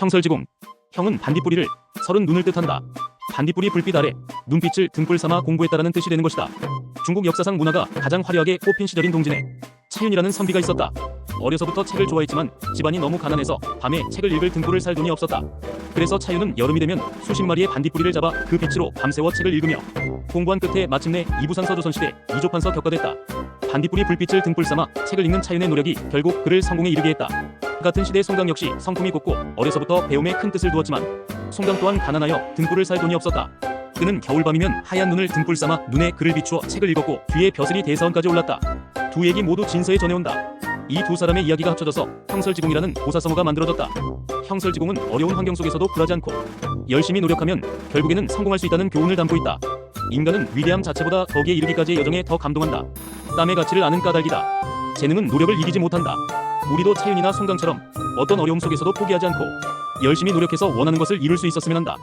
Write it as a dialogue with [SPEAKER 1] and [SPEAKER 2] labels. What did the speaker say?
[SPEAKER 1] 형설지공. 형은 반딧불이를 서른 눈을 뜻한다. 반딧불이 불빛 아래 눈빛을 등불 삼아 공부했다라는 뜻이 되는 것이다. 중국 역사상 문화가 가장 화려하게 꽃핀 시절인 동진에 차윤이라는 선비가 있었다. 어려서부터 책을 좋아했지만 집안이 너무 가난해서 밤에 책을 읽을 등불을 살 돈이 없었다. 그래서 차윤은 여름이 되면 수십 마리의 반딧불이를 잡아 그 빛으로 밤새워 책을 읽으며 공부한 끝에 마침내 이부산서 조선시대 이조판서 격과됐다. 반딧불이 불빛을 등불 삼아 책을 읽는 차윤의 노력이 결국 그를 성공에 이르게 했다. 같은 시대 송강 역시 성품이 곱고 어려서부터 배움에 큰 뜻을 두었지만 송강 또한 가난하여 등불을 살 돈이 없었다. 그는 겨울밤이면 하얀 눈을 등불 삼아 눈에 글을 비추어 책을 읽었고 뒤에 벼슬이 대사원까지 올랐다. 두 얘기 모두 진서에 전해온다. 이 두 사람의 이야기가 합쳐져서 형설지공이라는 고사성어가 만들어졌다. 형설지공은 어려운 환경 속에서도 굴하지 않고 열심히 노력하면 결국에는 성공할 수 있다는 교훈을 담고 있다. 인간은 위대함 자체보다 거기에 이르기까지의 여정에 더 감동한다. 땀의 가치를 아는 까닭이다. 재능은 노력을 이기지 못한다. 우리도 차윤이나 송강처럼 어떤 어려움 속에서도 포기하지 않고 열심히 노력해서 원하는 것을 이룰 수 있었으면 한다.